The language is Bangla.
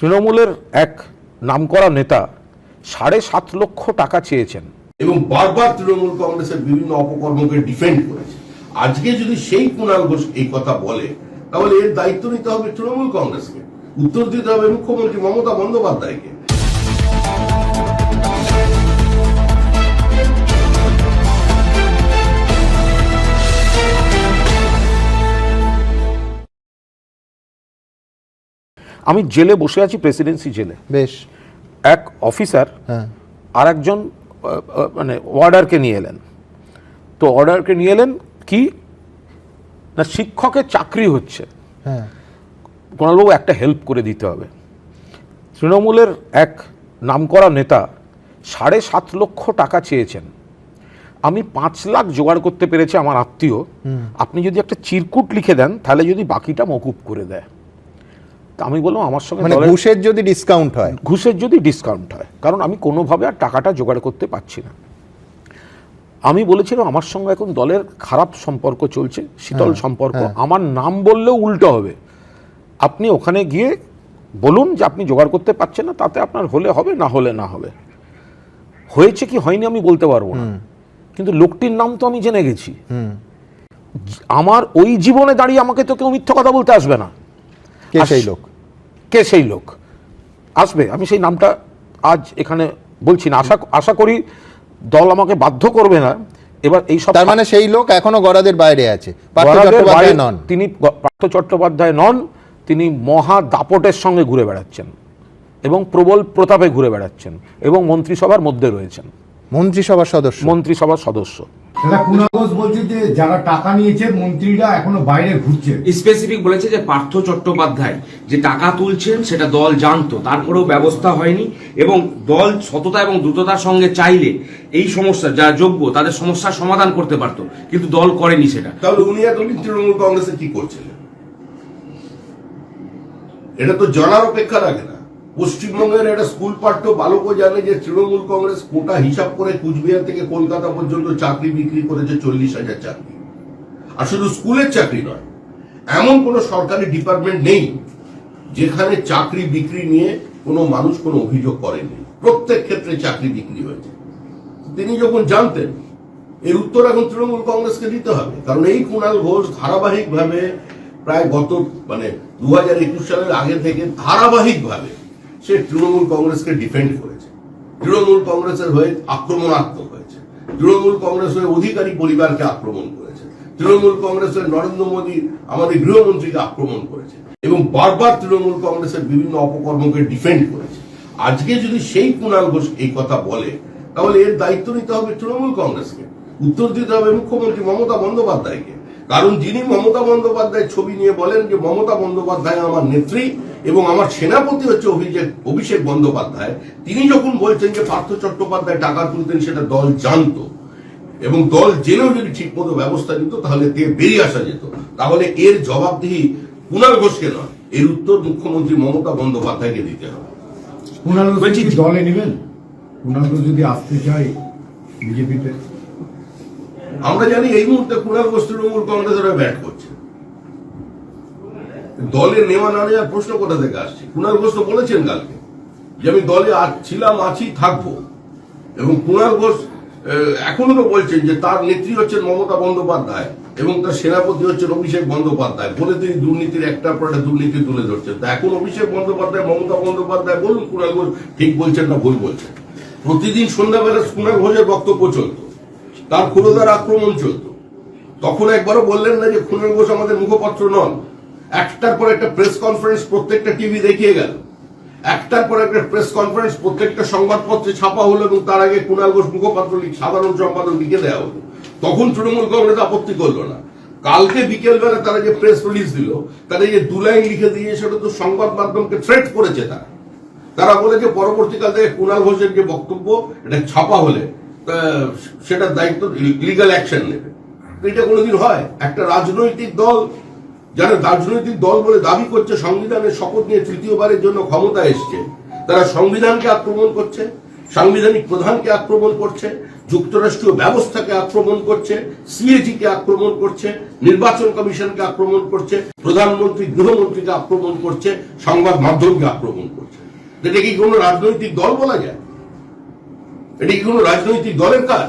তৃণমূলের এক নামকরা নেতা সাড়ে সাত লক্ষ টাকা চেয়েছেন। এবং বারবার তৃণমূল কংগ্রেসের বিভিন্ন অপকর্মকে ডিফেন্ড করেছে। আজকে যদি সেই কুণাল ঘোষ এই কথা বলে, তাহলে এর দায়িত্ব নিতে হবে তৃণমূল কংগ্রেসকে। উত্তর দিতে হবে মুখ্যমন্ত্রী মমতা বন্দ্যোপাধ্যায়কে। আমি জেলে বসে আছি প্রেসিডেন্সি জেলে। বেশ। এক অফিসার আর একজন মানে ওয়ার্ডারকে নিয়ে এলেন। তো অর্ডারকে নিয়ে এলেন কি? না শিক্ষকের চাকরি হচ্ছে। হ্যাঁ। কুণালবাবু একটা হেল্প করে দিতে হবে। তৃণমূলের এক নামকরা নেতা সাড়ে সাত লক্ষ টাকা চেয়েছেন। আমি পাঁচ লাখ জোগাড় করতে পেরেছি আমার আত্মীয়। আপনি যদি একটা চিরকুট লিখে দেন তাহলে যদি বাকিটা মকুব করে দেয়। আমি বললাম আমার সঙ্গে মানে ঘুষের যদি ডিসকাউন্ট হয়। ঘুষের যদি ডিসকাউন্ট হয় কারণ আমি কোনোভাবে আর টাকাটা জোগাড় করতে পারছি না। আমি বলেছিলাম আমার সঙ্গে এখন দলের খারাপ সম্পর্ক চলছে শীতল সম্পর্ক। আমার নাম বললেও উল্টো হবে। আপনি ওখানে গিয়ে বলুন যে আপনি জোগাড় করতে পারছেন না তাতে আপনার হলে হবে না হলে না হবে। হয়েছে কি হয়নি আমি বলতে পারব না। কিন্তু লোকটির নাম তো আমি জেনে গেছি। আমার ওই জীবনে দাঁড়িয়ে আমাকে তো কেউ মিথ্যা কথা বলতে আসবে না। কে সেই লোক? কে সেই লোক? আসবে। আমি সেই নামটা আজ এখানে বলছি না। আশা আশা করি দল আমাকে বাধ্য করবে না। এবার এই সব তার মানে সেই লোক এখনও গড়াদের বাইরে আছে। নন। তিনি পার্থ চট্টোপাধ্যায় নন। তিনি মহা দাপটের সঙ্গে ঘুরে বেড়াচ্ছেন এবং প্রবল প্রতাপে ঘুরে বেড়াচ্ছেন এবং মন্ত্রিসভার মধ্যে রয়েছেন। মন্ত্রিসভার সদস্য। মন্ত্রিসভার সদস্য। দাদা কুণাল ঘোষ বলছে যে যারা টাকা নিয়েছে মন্ত্রীরা এখনও বাইরে ঘুরছে। স্পেসিফিক বলেছে যে পার্থ চট্টোপাধ্যায় যে টাকা তুলছেন সেটা দল জানতো তারপরেও ব্যবস্থা হয়নি এবং দল সততা এবং দ্রুততার সঙ্গে চাইলে এই সমস্যা যারা যোগ্য তাদের সমস্যার সমাধান করতে পারতো কিন্তু দল করেনি সেটা। তাহলে উনি এতদিন তৃণমূল কংগ্রেসে কি করছিলেন এটা তো জানার অপেক্ষা রাখে না। পশ্চিমবঙ্গের একটা স্কুল পাঠ্য বালকও জানে যে তৃণমূল কংগ্রেস কোটা হিসাব করে কুচবিহার থেকে কলকাতা পর্যন্ত চাকরি বিক্রি করেছে চল্লিশ হাজার চাকরি। আর শুধু স্কুলের চাকরি নয়, এমন কোন সরকারি ডিপার্টমেন্ট নেই যেখানে চাকরি বিক্রি নিয়ে কোনো মানুষ কোনো অভিযোগ করেনি। প্রত্যেক ক্ষেত্রে চাকরি বিক্রি হয়েছে। তিনি যখন জানতেন, এর উত্তর এখন তৃণমূল কংগ্রেসকে দিতে হবে। কারণ এই কুণাল ঘোষ ধারাবাহিকভাবে প্রায় গত মানে দু হাজার একুশ সালের আগে থেকে ধারাবাহিকভাবে সে তৃণমূল কংগ্রেসকে ডিফেন্ড করেছে। তৃণমূল কংগ্রেসের হয়ে আক্রমণাত্মক হয়েছে। তৃণমূল কংগ্রেস হয়ে অধিকারী পরিবারকে আক্রমণ করেছে। তৃণমূল কংগ্রেস হয়ে নরেন্দ্র মোদী আমাদের গৃহমন্ত্রীকে আক্রমণ করেছে এবং বারবার তৃণমূল কংগ্রেসের বিভিন্ন অপকর্মকে ডিফেন্ড করেছে। আজকে যদি সেই কুণাল ঘোষ এই কথা বলে, তাহলে এর দায়িত্ব নিতে হবে তৃণমূল কংগ্রেসকে। উত্তর দিতে হবে মুখ্যমন্ত্রী মমতা বন্দ্যোপাধ্যায়কে। কারণ যিনি মমতা বন্দ্যোপাধ্যায় ছবি নিয়ে বলেন যে, মমতা বন্দ্যোপাধ্যায় আমার নেত্রী এবং আমার সেনাপতি হচ্ছে অভিষেক অভিষেক বন্দ্যোপাধ্যায়। তিনি যখন বলছেন যে পার্থ চট্টোপাধ্যায় টাকা তুলতেন সেটা দল জানতো। এবং দল জেনেও যদি ঠিকমতো ব্যবস্থা নিত তাহলে তে বেরিয়ে আসা যেত। তাহলে এর জবাবদিহি কুণাল ঘোষকে নয় এর উত্তর মুখ্যমন্ত্রী মমতা বন্দ্যোপাধ্যায়কে দিতে হবে। কুণাল ঘোষ দলে নেবেন? কুণাল ঘোষ যদি আসতে চায় বিজেপিতে? আমরা জানি এই মুহূর্তে কুণাল ঘোষ তৃণমূল কংগ্রেসের হয়ে ব্যাট করছে। দলের নেওয়া না নেওয়ার প্রশ্ন কোথা থেকে আসছে? কুণাল ঘোষ তো বলেছেন কালকে যে আমি দলে ছিলাম, আছি, থাকব। এবং কুণাল ঘোষ এখনও তো বলছেন যে তার নেত্রী হচ্ছেন মমতা বন্দ্যোপাধ্যায় এবং তার সেনাপতি হচ্ছেন অভিষেক বন্দ্যোপাধ্যায়। বলে তিনি দুর্নীতির একটার পর একটা দুর্নীতি তুলে ধরছেন। তা এখন অভিষেক বন্দ্যোপাধ্যায়, মমতা বন্দ্যোপাধ্যায় বলুন কুণাল ঘোষ ঠিক বলছেন না ভুল বলছেন? প্রতিদিন সন্ধ্যাবেলা কুণাল ঘোষের বক্তব্য চলত। তার খুলদার আক্রমণ চলতো। তখন একবারও বললেন না যে খুনের ঘোষ আমাদের মুখপাত্র নন। একটার পর একটা প্রেস কনফারেন্স প্রত্যেকটা টিভি দেখিয়ে গেল। একটার পর একটা প্রেস কনফারেন্স প্রত্যেকটা সংবাদপত্রে ছাপা হলো এবং তার আগে কুণাল ঘোষ মুখপাত্র সাধারণ সম্পাদক লিখে দেওয়া হলো। তখন তৃণমূল কংগ্রেস আপত্তি করল না। কালকে বিকেলবেলা তারা যে প্রেস রিলিজ দিল, তারা যে দু লাইন লিখে দিয়ে সেটা তো সংবাদ মাধ্যমকে থ্রেট করেছে তারা। তারা বলেছে পরবর্তীকাল থেকে কুণাল ঘোষের যে বক্তব্য, এটা ছাপা হলে সেটার দায়িত্ব লিগাল অ্যাকশন নেবে। এটা কোনোদিন হয়? একটা রাজনৈতিক দল যারা রাজনৈতিক দল বলে দাবি করছে, সংবিধানের শপথ নিয়ে তৃতীয়বারের জন্য ক্ষমতা এসছে, তারা সংবিধানকে আক্রমণ করছে, সাংবিধানিক প্রধানকে আক্রমণ করছে, যুক্তরাষ্ট্রীয় ব্যবস্থাকে আক্রমণ করছে সিএজি কে আক্রমণ করছে, নির্বাচন কমিশনকে আক্রমণ করছে, প্রধানমন্ত্রী, গৃহমন্ত্রীকে আক্রমণ করছে, সংবাদ মাধ্যমকে আক্রমণ করছে। এটা কি কোনো রাজনৈতিক দল বলা যায়? এটা কি কোনো রাজনৈতিক দলের কাজ?